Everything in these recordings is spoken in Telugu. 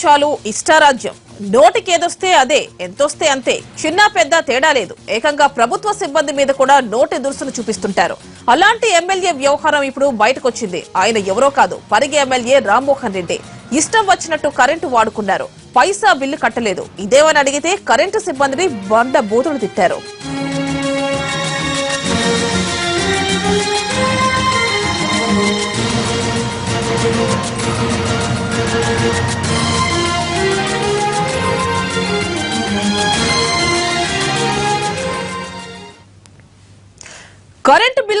చాలు ఇష్టారాజ్యం. నోటికేదొస్తే అదే ఎంతొస్తే అంతే. చిన్న పెద్ద తేడా లేదు. ఏకంగా ప్రభుత్వ సిబ్బంది మీద కూడా నోటి దురుసును చూపిస్తుంటారు. అలాంటి ఎమ్మెల్యే వ్యవహారం ఇప్పుడు బయటకొచ్చింది. ఆయన ఎవరో కాదు. పరిగి ఎమ్మెల్యే రామ్మోహన్ రెడ్డి. ఇష్టం వచ్చినట్టు కరెంటు వాడుకున్నారు. పైసా బిల్లు కట్టలేదు. ఇదేమని అడిగితే కరెంటు సిబ్బందిని బండ బూతులు తిట్టారు.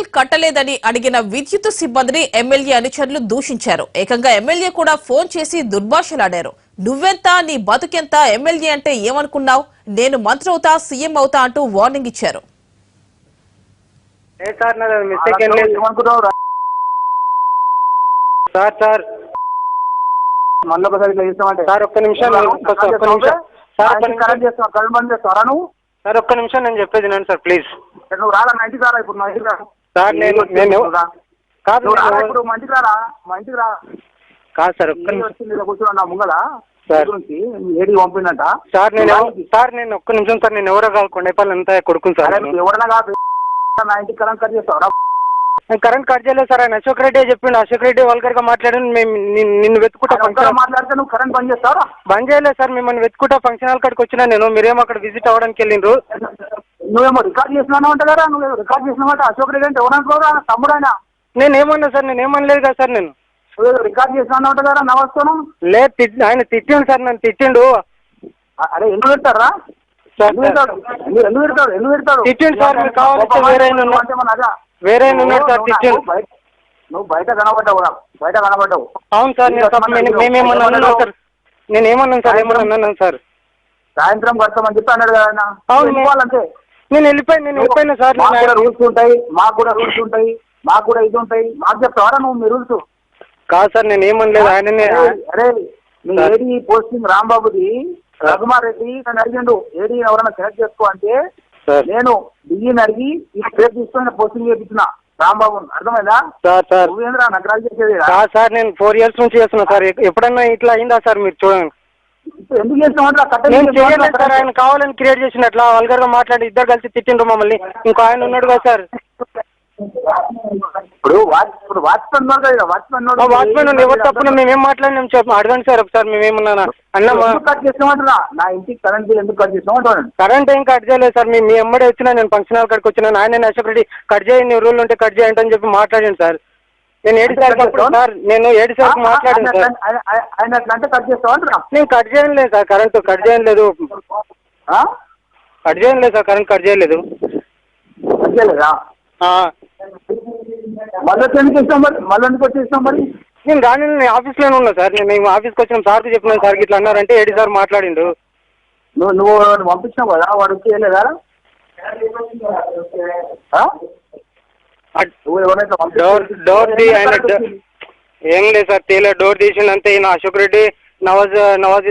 బిల్ కట్టలేదని అడిగిన విద్యుత్ సిబ్బందిని ఎమ్మెల్యే అనుచరులు దూషించారు. ఏకంగా ఎమ్మెల్యే కూడా ఫోన్ చేసి దుర్భాషలాడారు. నువ్వెంత? నీ బతుకెంత? ఎమ్మెల్యే అంటే ఏమనుకున్నావు? నేను మంత్రి అవుతా సీఎం అవుతా అంటూ వార్నింగ్ ఇచ్చారు. సార్? Sir sir. మళ్ళీ ఒకసారి ఇట్లా చేస్తామంటే సార్ ఒక్క నిమిషం ఒక్క ఒక్క నిమిషం. సార్ ఒక్క నిమిషం. కరెంట్ చేస్తావు? కరెంట్ బంద్ చేస్తావా? నువ్వు. సార్ ఒక్క నిమిషం నేను చెప్పేది వినండి సార్ ప్లీజ్. ఇక్కడ నువ్వు రాలా ఇంటికి రారా ఇప్పుడు రా. సార్ నేను నేను రా. కాదు ఇప్పుడు మా ఇంటికి రారా? మా ఇంటికి రా. కాదు సార్ ఒక్క నిమిషం. కూర్చున్నా నా ముంగల? ఏడికి పంపిందంట. సార్ నేను సార్ నేను ఒక్క నిమిషం సార్ నేను ఎవరో కాదు కొండపల్లి అంతా కొడుకుని సార్ ఎవరైనా కాదు నా ఇంటికి కరెంట్ కట్ చేస్తావు రా. కరెంట్ కట్ చేయలేదు సార్ ఆయన అశోక్ రెడ్డి చెప్పిండు అశోక్ రెడ్డి వల్గర్గా మాట్లాడాను మేము నిన్ను- వెతుకుంటా ఫంక్షన్ మాట్లాడితే నువ్వు కరెంట్ బంద్ చేస్తావా? బంద్ చేయలేదు సార్ మిమ్మల్ని వెతుకుంటా ఫంక్షన్ హాల్ కాడికి వచ్చినా నేను మీరేమో అక్కడ విజిట్ అవ్వడానికి వెళ్ళిండ్రు? నువ్వేమో రికార్డ్ చేసినావు అంట కదా నువ్వు రికార్డ్ చేసినావంట అశోక్ రెడ్డి అంటే ఎవరనుకోరా తమ్ముడు ఆయన నేను ఏమన్నా సార్ నేను ఏమనలేదు కదా సార్ నేను. నువ్వు రికార్డ్ చేసినావు అంట కదా నమస్తాను లేదు తిట్- ఆయన తిట్టిండు సార్ నన్ను తిట్టిండు. అరే ఎందుకు పెడతారా సార్ ఎందుకు పెడతాడు ఎందుకు ఎందుకు పెడతాడు ఎందుకు పెడతాడు తిట్టిండు సార్, మీరు కావాలంటే వేరే ఆయన? వేరే ఆయన ఉన్నాడు సార్ నువ్వు తిట్టిండు. నువ్వు బయట కనబడ్డావు. బయట కనబడ్డావు. అవును సార్ నేను తప్ప నేను- మేమేమన్నా అన్నా సార్? నేను ఏమన్నాను సార్ ఏమన్నా అన్నాను సార్? సాయంత్రం కడతామని చెప్పి అన్నాడు కదా ఆయన. అవును. వెళ్ళిపోవాలంటే నేను వెళ్ళిపోయాను నేను వెళ్ళిపోయినా సార్ మాకు కూడా రూల్స్ ఉంటాయి మాకు కూడా రూల్స్ ఉంటాయి మాకు కూడా ఇది ఉంటాయి. మాకు చెప్తావరా నువ్వు మీ రూల్స్ కాదు సార్ నేను ఏమనలేదు ఆయననే అరే మీ. ఏడి పోస్టింగ్ రాంబాబుది? రఘుమార్ రెడ్డి నన్ను అడిగిండు. ఏడి ఎవరైనా సెలెక్ట్ చేసుకో అంటే నేను డిఈని అడిగి ఈ పేరు తీసుకొని పోస్టింగ్ చేయించిన రాంబాబు అర్థమైందా? Sir sir. నువ్వేంద్రా నగరాలు చేసేది? కాదు సార్ నేను ఫోర్ ఇయర్స్ నుంచి చేస్తున్నా సార్. ఎప్పుడన్నా ఇట్లా అయిందా సార్ మీరు చూడండి. ఎందుకు సార్. ఆయన కావాలని క్రియేట్ చేసిన అట్లా వల్గర్గా మాట్లాడి ఇద్దరు కలిసి తిట్టిండ్రు మమ్మల్ని. ఇంకో ఆయన ఉన్నాడు కదా సార్. ఇప్పుడు వాచ్ ఇప్పుడు వాచ్మెన్ వాచ్మెన్ ఎవరు తప్పున మేమేం మాట్లాడినాం చెప్ప. అడగండి సార్ ఒకసారి మేమేమన్నా అన్న కట్ చేసినామంటున్నా నా ఇంటికి కరెంట్ బిల్ ఎందుకు కట్ చేసినామంటున్నాను కరెంట్ ఏం కట్ చేయలేదు సార్. మీ మీ ఎమ్మడే వచ్చినా నేను ఫంక్షన్ హాల్ కాడికి వచ్చినా ఆయన అశోక్ రెడ్డి కట్ చేయండి రూల్ ఉంటే కట్ చేయండి అని చెప్పి మాట్లాడాను సార్. నేను ఏడు అప్పుడు సార్ నేను ఏడు సార్కి మాట్లాడాను సార్. ఆయన- అట్లా అంటే కట్ చేస్తామంటున్నా నేను కట్ చేయలేదు సార్ కరెంట్ కట్ చేయలేదు కట్ చేయలేదు సార్ కరెంట్ కట్ చేయలేదు. కట్ చేయలేదా? మళ్ళీ ఎందుకు ఇస్తాం మరి మళ్ళీ ఎందుకు వచ్చి ఇస్తాం మరి? నేను రాని నేను ఆఫీస్లోనే ఉన్నా సార్. నేను ఈ ఆఫీస్కి వచ్చిన సార్కి చెప్పినాను సార్కి ఇట్లా అన్నారంటే ఏడు సార్ మాట్లాడిండు. నువ్వు నువ్వు పంపించినావు కదా వాడు వచ్చి చేయలేదా ఆ? అట్- నువ్వు ఎవరైతే డోర్ ఆయన ఏం లేదు సార్ తేలే డోర్ తీసిందంతే ఈయన అశోక్ రెడ్డి నవాజ్ నవాజ్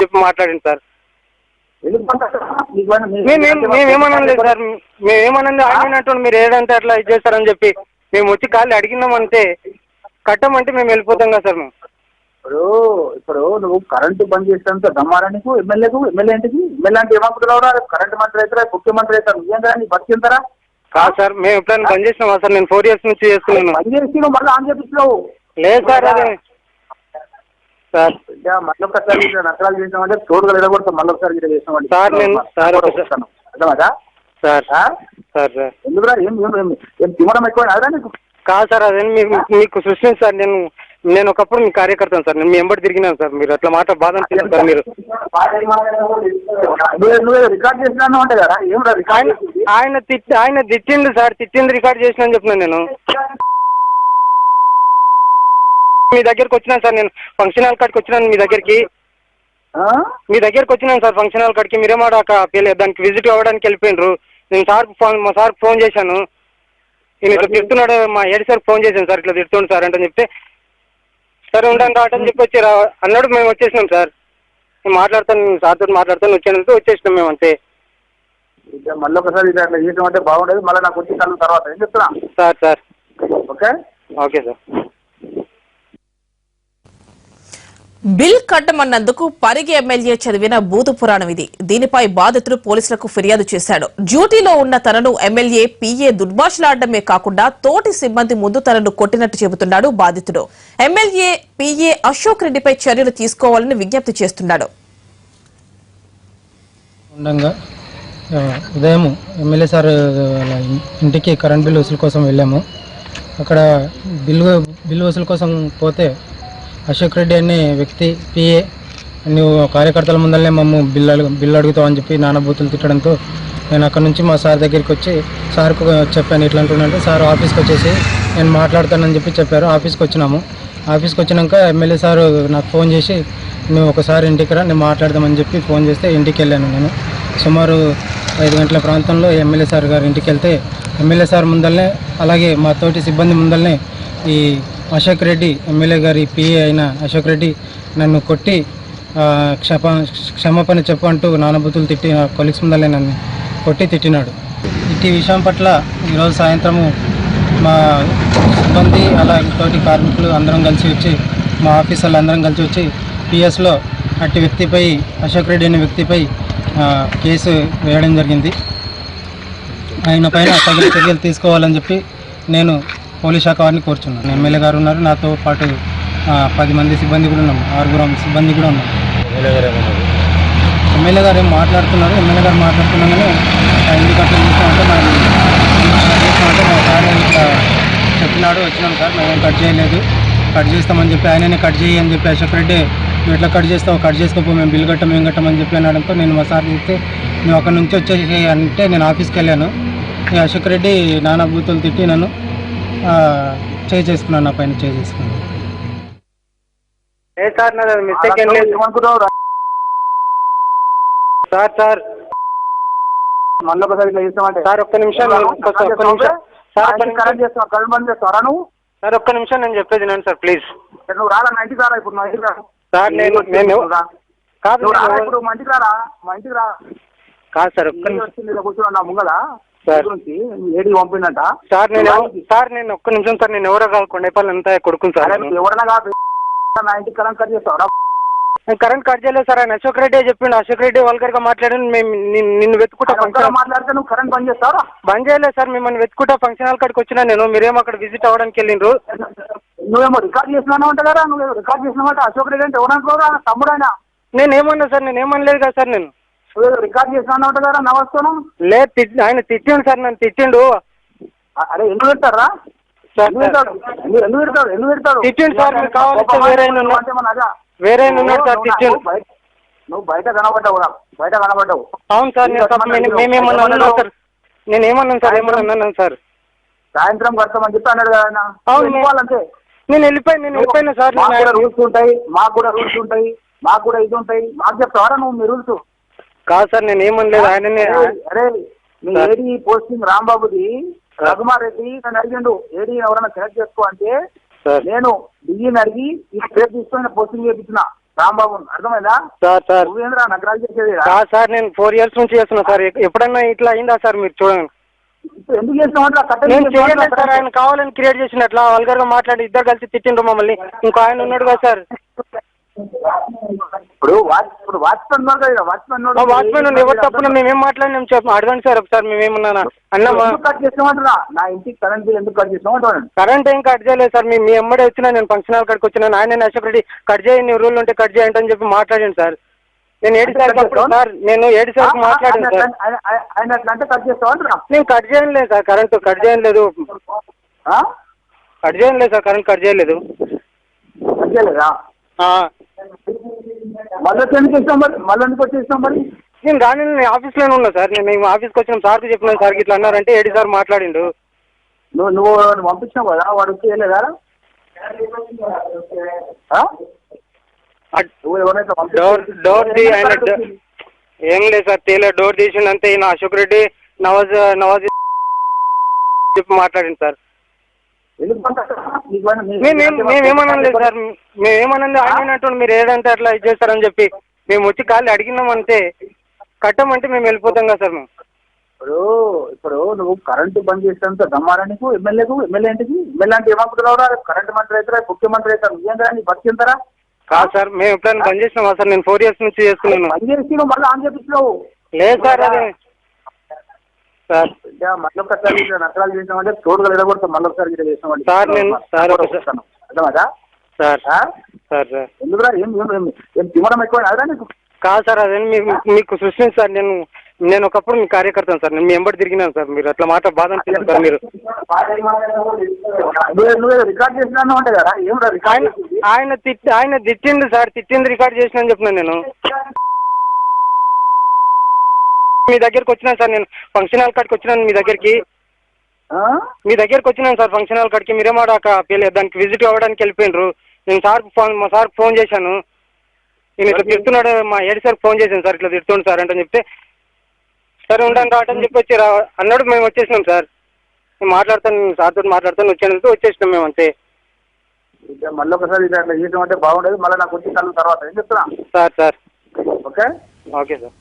చెప్పి మాట్లాడింది సార్. ఎందుకు పంపిస్తావు? నీకు ఏమైనా- నీ- మేమేం మేమేమనం లేదు సార్. మేమేమనంది ఆయన అంటుండు మీరు ఏడంటే అట్లా ఇది చేస్తారని చెప్పి. మేము వచ్చి ఖాళీ అడిగినాం అంతే. కట్టమంటే మేము వెళ్ళిపోతాం కదా సార్ మేము. ఇప్పుడు ఇప్పుడు నువ్వు కరెంటు బంద్ చేసినంత దమ్మారా నీకు? ఎమ్మెల్యేకు? ఎమ్మెల్యే ఏంటికి ఎమ్మెల్యే అంటే ఏమనుకుంటున్నావు కరెంట్ మంత్రి అవుతారా? ముఖ్యమంత్రి అవుతారు? నువ్వేం కదా నీ బతికింతారా కాదు సార్ మేము ఎప్పుడైనా బంద్ చేసినామా సార్? నేను ఫోర్ ఇయర్స్ నుంచి చేస్తున్నాను. బంద్ చేసి నువ్వు మళ్ళీ ఆన్ చేపించినావు లేదు సార్ అదే. సార్. మళ్ళీ ఒకసారి నకరాలు చేసినామంటే తోడుగా ఎడగొడతాం మళ్ళీ ఒకసారి ఇట్లా చేసినామంటే. సార్, నేను- సార్, ఒకసారి- అర్థమదా? సార్? Sir sir. ఎందుకురా? ఏం ఏం ఏం ఏం తిమ్మడం ఎక్కువ కాదు సార్ అదే మీకు మీకు సార్ నేను. నేను ఒకప్పుడు మీ కార్యకర్తను సార్ నేను మీ ఎంబడి తిరిగినాను సార్. మీరు అట్లా మాట బాధ అనిపించింది సార్ మీరు. రికార్డ్ అంటే కదా ఏం ఆయన? ఆయన తిట్టి ఆయన తిట్టిండు సార్ తిట్టింది రికార్డ్ చేసిన అని చెప్పినాను నేను. మీ దగ్గరికి వచ్చినాను సార్ నేను ఫంక్షన్ హాల్ కాడికి వచ్చినాను మీ దగ్గరికి? మీ దగ్గరికి వచ్చినాను సార్ ఫంక్షన్ హాల్ కాడికి మీరేమో అక్కడ పిల్ల- దానికి విజిట్ అవ్వడానికి వెళ్ళిపోయినరు. నేను సార్ ఫోన్ మా సార్ ఫోన్ చేశాను. నేను ఇట్లా తిడుతున్నాడు మా ఏడు సార్ ఫోన్ చేశాను సార్ ఇట్లా తిడుతుండు సార్ అంటే చెప్తే సరే ఉండండి రావటం అని చెప్పి వచ్చారు అన్నాడు మేము వచ్చేసినాం సార్. నేను మాట్లాడతాను సార్తో మాట్లాడతాను వచ్చానంటే వచ్చేసినాం మేము అంతే. మళ్ళీ ఒకసారి ఇది అట్లా చేయడం అంటే బాగుండదు. మళ్ళీ నాకు వచ్చి కళ్ళు తర్వాత. ఏం చెప్తున్నా? Sir sir. Okay? Okay sir. Bill కట్టమన్నందుకు Parigi MLA చదివిన బూతు పురాణం ఇది. దీనిపై బాధితుడు పోలీసులకు ఫిర్యాదు చేశాడు. డ్యూటీలో ఉన్న తనను ఎమ్మెల్యే పీఏ దుర్భాషలాడమే కాకుండా తోటి సిబ్బంది ముందు తనను కొట్టినట్టు చెబుతున్నాడు బాధితుడు. ఎమ్మెల్యే పీఏ అశోక్ రెడ్డిపై చర్యలు తీసుకోవాలని విజ్ఞప్తి చేస్తున్నాడు. ఉదయం ఎమ్మెల్యే సార్ ఇంటికి కరెంట్ బిల్ వసూలు కోసం వెళ్ళాము. అక్కడ బిల్లు బిల్లు వసూలు కోసం పోతే అశోక్ రెడ్డి అనే వ్యక్తి పిఏ నువ్వు కార్యకర్తల ముందరనే మమ్మ బిల్లు అడుగు బిల్లు అడుగుతావు అని చెప్పి నానబూతులు తిట్టడంతో నేను అక్కడ నుంచి మా సార్ దగ్గరికి వచ్చి సార్కు చెప్పాను ఇట్లా అంటున్నాంటే సార్ ఆఫీస్కి వచ్చేసి నేను మాట్లాడతానని చెప్పి చెప్పారు. ఆఫీస్కి వచ్చినాము. ఆఫీస్కి వచ్చినాక ఎమ్మెల్యే సార్ నాకు ఫోన్ చేసి నువ్వు ఒకసారి ఇంటికి రా నేను మాట్లాడదామని చెప్పి ఫోన్ చేస్తే ఇంటికి వెళ్ళాను నేను. సుమారు ఐదు గంటల ప్రాంతంలో ఎమ్మెల్యే సార్ గారి ఇంటికి వెళ్తే ఎమ్మెల్యే సార్ ముందరనే అలాగే మా తోటి సిబ్బంది ముందరనే ఈ అశోక్ రెడ్డి ఎమ్మెల్యే గారి పిఏ అయిన అశోక్ రెడ్డి నన్ను కొట్టి క్షప క్షమాపణ చెప్పు అంటూ నానబుతులు తిట్టి కొలిక్స్ ముందలే నన్ను కొట్టి తిట్టినాడు. ఇట్టి విషయం పట్ల ఈరోజు సాయంత్రము మా సిబ్బంది అలా తోటి కార్మికులు అందరం కలిసి వచ్చి మా ఆఫీసర్లు అందరం కలిసి వచ్చి పిఎస్లో అట్టి వ్యక్తిపై అశోక్ రెడ్డి అనే వ్యక్తిపై కేసు వేయడం జరిగింది. ఆయన పైన తగిన చర్యలు తీసుకోవాలని చెప్పి నేను పోలీస్ శాఖ వారిని కోరుచున్నాను. ఎమ్మెల్యే గారు ఉన్నారు. నాతో పాటు పది మంది సిబ్బంది కూడా ఉన్నాం ఆరుగురం సిబ్బంది కూడా ఉన్నాం ఎమ్మెల్యే గారు ఏం మాట్లాడుతున్నారు? ఎమ్మెల్యే గారు మాట్లాడుతున్నాగానే ఆ ఇంటికి అట్లా చూస్తామంటే నాకు చేస్తామంటే మా సార్ ఇట్లా చెప్పినాడు వచ్చినాం సార్. మేము కట్ చేయలేదు. కట్ చేస్తామని చెప్పి ఆయననే కట్ చేయి అని చెప్పి అశోక్ రెడ్డి నువ్వు ఎట్లా కట్ చేస్తావు కట్ చేసుకోపో మేము బిల్ కట్టం మేము కట్టమని చెప్పి అనడంతో నేను మా సార్ చెప్తే నువ్వు అక్కడ నుంచి వచ్చేసి అంటే నేను ఆఫీస్కి వెళ్ళాను. అశోక్ రెడ్డి నానా బూతులు తిట్టి నన్ను చేయి చేసుకున్నాను నా పైన చేయి చేసుకున్నాను. ఏ సార్ నాది మిస్టేక్ ఏం లేదు? Sir sir. మళ్ళీ ఒకసారి ఇట్లా చేస్తామంటే. సార్ ఒక్క నిమిషం నేను- ఒక్క ఒక్క నిమిషం. సార్ ఒక్క నిమిషం. బంద్ నువ్వు. సార్ ఒక్క నిమిషం నేను చెప్పేది వినండి సార్ ప్లీజ్. నువ్వు రారా మా ఇంటికి రారా ఇప్పుడు మా ఇంటికి రా. సార్ నేను నేను. కాదు నేను- ఇప్పుడు మా ఇంటికి రారా మా ఇంటికి రా. కాదు సార్ ఒక్క నేను నిమిషం. వచ్చి మీద కూర్చున్నా ముంగల? సార్. గురించి ఏడి పంపిందంట సార్ నేను సార్ నేను ఒక్క నిమిషం సార్ నేను ఎవరో కాదు కొండేపల్లి అంతా కొడుకుని సార్ అరే నేను. నువ్వు ఎవడన్నా కాదు. నా ఇంటికి కరెంట్ కట్ కరెంట్ కట్ చేయలేదు సార్ ఆయన అశోక్ రెడ్డి చెప్పిండు. అశోక్ రెడ్డి వల్గర్గా మాట్లాడి మేము నిన్ను- వెతుకుంటా ఫంక్షన్ మాట్లాడితే నువ్వు కరెంట్ బంద్ చేస్తావరా బంద్ చేయలేదు సార్ మిమ్మల్ని వెతుకుంటా ఫంక్షన్ హాల్ కాడికి వచ్చినా నేను. మీరేమో అక్కడ విజిట్ అవ్వడానికి వెళ్ళిండ్రు. నువ్వేమో రికార్డ్ చేసినావు అంట కదా నువ్వు రికార్డ్ చేసినావంట అశోక్ రెడ్డి అంటే ఎవరంటున్నావురా తమ్ముడు ఆయన నేను ఏమన్నా సార్ నేను ఏమనలేదు కదా సార్ నేను. రికార్డ్ చేసినావు అంట కదా నా వస్తాను లేదు ఆయన తిట్టిండు సార్ నన్ను తిట్టిండు. అరే ఎందుకు పెడతారా ఎందుకు పెడతాడు ఎందుకు పెడతాడు తిట్టిండు సార్, కావాలంటే? వేరే ఉన్నాడు సార్, నువ్వు తిట్టిండు. నువ్వు బయట- కనబడ్డావు బయట కనబడ్డావు. అవును సార్ మేమేమన్నా అన్నాను సార్? నేను ఏమన్నాను సార్ ఏమన్నా అన్నాను సార్? సాయంత్రం కడతామని చెప్పి అన్నాడు కదా అవును, నేను వెళ్ళిపోయాను నేను వెళ్ళిపోయినా సార్ రూల్స్ ఉంటాయి మాకు కూడా రూల్స్ ఉంటాయి మాకు కూడా ఇది ఉంటాయి. మాకు చెప్తావరా నువ్వు మీ రూల్స్ కాదు సార్ నేను ఏమనలేదు. ఆయననే అరే, సార్. ఏడి పోస్టింగ్ రాంబాబుది రఘుమారెడ్డి నన్ను అడిగిండు. ఏడి ఎవరైనా సెలెక్ట్ చేసుకో అంటే నేను డిఈని అడిగి ఈ పేరు తీసుకొని పోస్టింగ్ చేయించిన రాంబాబు అర్థమైందా? Sir sir. నువ్వేంద్రా నగరాలు చేసేది? కాదు సార్ నేను ఫోర్ ఇయర్స్ నుంచి చేస్తున్నా సార్. ఎప్పుడన్నా ఇట్లా అయిందా సార్ మీరు చూడండి. ఎందుకు సార్. ఆయన కావాలని క్రియేట్ చేసినట్లా వల్గర్గా మాట్లాడి ఇద్దరు కలిసి తిట్టిండ్రు మమ్మల్ని. ఇంకో ఆయన ఉన్నాడు కదా సార్. ఇప్పుడు ఇప్పుడు వాచ్మెన్ ఎవరు తప్పున మేమేం మాట్లాడినాం చెప్ప అడగండి సార్ ఒకసారి మేమేమన్నా అన్నామా ఎందుకు కట్ చేసినామంటున్నా నా ఇంటికి కరెంట్ బిల్ ఎందుకు కట్ చేసినామంటున్నాను కరెంట్ ఏం కట్ చేయలేదు సార్. మీ మీ ఎమ్మడే వచ్చినా నేను ఫంక్షన్ హాల్ కాడికి వచ్చినా ఆయన అశోక్ రెడ్డి కట్ చేయండి రూల్ ఉంటే కట్ చేయండి అని చెప్పి మాట్లాడండి సార్. నేను ఏడు అప్పుడు సార్. నేను ఏడు సార్కి మాట్లాడాను సార్. ఆయన అట్లా అంటే కట్ చేస్తామంటున్నా నేను కట్ చేయలేదు సార్. కరెంట్ కట్ చేయలేదు? కట్ చేయలేదు సార్. కరెంట్ కట్ చేయలేదు. కట్ చేయలేదా. మళ్ళీ వచ్చి ఎందుకు ఇస్తాం మరి? మళ్ళీ ఎందుకు వచ్చి ఇస్తాం మరి? నేను రాని నేను ఆఫీస్లోనే ఉన్నా సార్. నేను మేము ఆఫీస్కి వచ్చిన సార్కి చెప్పినాను సార్కి ఇట్లా అన్నారంటే ఏడు సార్ మాట్లాడిండు. నువ్వు నువ్వు వాడిని పంపించినావు కదా వాడు వచ్చి ఆ? నువ్వు? డోర్ డోర్ తీ ఆయన డ- ఏం లేదు సార్ తీలే డోర్ తీసిండు ఈయన అశోక్ రెడ్డి నవాజ్ నవాజ్ చెప్పి మాట్లాడింది సార్. ఎందుకు పంపిస్తావు? నీకు ఏమైనా- నీ- మేము మేమేమన్నా లేదు సార్ మీరు ఏదంటే అట్లా ఇది చేస్తారని చెప్పి మేము వచ్చి కాళ్ళు అడిగినాం అంతే. కట్టమంటే మేము వెళ్ళిపోతాం కదా సార్ మేము. ఇప్పుడు ఇప్పుడు నువ్వు కరెంటు బంద్ చేసేంత దమ్మారా నీకు? ఎమ్మెల్యేకు? ఎమ్మెల్యే ఇంటికి ఎమ్మెల్యే అంటే ఏమనుకుంటున్నావు కరెంట్ మంత్రి అయితే ముఖ్యమంత్రి అయితే ఏం కదా నీ బతికింతారా కాదు సార్ మేము ఎప్పుడైనా బంద్ చేసినామా సార్? నేను ఫోర్ ఇయర్స్ నుంచి చేస్తున్నాను. పని చేసి నువ్వు మళ్ళీ ఆన్ చేపించినావు లేదు సార్ అదే సార్. ఇంకా మళ్ళీ ఒకసారి ఇట్లా నకరాలు చేసినామంటే తోడుగా నిలబడతాం మళ్ళీ ఒకసారి ఇట్లా చేసినామంటే. సార్, నేను- సార్, అర్థమదా? సార్? Sir sir. ఎందుకురా? ఏం ఏం ఏం ఏం తిమ్మడం ఎక్కువ అదా నీకు? కాదు సార్ అదే మీకు మీకు సృష్టించి సార్ నేను నేను ఒకప్పుడు మీ కార్యకర్తను సార్. నేను మీ ఎంబడి తిరిగినాను సార్. మీరు అట్లా మాట బాధ అనిపించింది సార్ మీరు. రికార్డ్ చేసినా అంటే కదా ఏం ఆయన ఆయన తిట్టి ఆయన తిట్టింది సార్ తిట్టింది రికార్డ్ చేసిన అని చెప్పినాను నేను. మీ దగ్గరికి వచ్చినాను సార్ నేను ఫంక్షన్ హాల్ కాడికి వచ్చినాను మీ దగ్గరికి. మీ దగ్గరికి వచ్చినాను సార్ ఫంక్షన్ హాల్ కాడికి. మీరేమో అక్కడ పిల్ల దానికి విజిట్ అవ్వడానికి వెళ్ళిపోయినారు. నేను సార్ ఫోన్ మా సార్ ఫోన్ చేశాను. నేను ఇట్లా తిడుతున్నాడు మా ఏడు సార్ ఫోన్ చేశాను సార్ ఇట్లా తిడుతుండు సార్ అంటే చెప్తే సరే ఉండండి రావటం చెప్పి వచ్చి రా అన్నాడు మేము వచ్చేసినాం సార్. నేను మాట్లాడతాను సార్తో మాట్లాడతాను వచ్చానంటే వచ్చేసినాం మేము అంతే. మళ్ళీ ఒకసారి ఇట్లా చేయడం అంటే బాగుండదు. మళ్ళీ నాకు వచ్చి తర్వాత. ఏం చెప్తున్నా? Sir sir. Okay? Okay sir.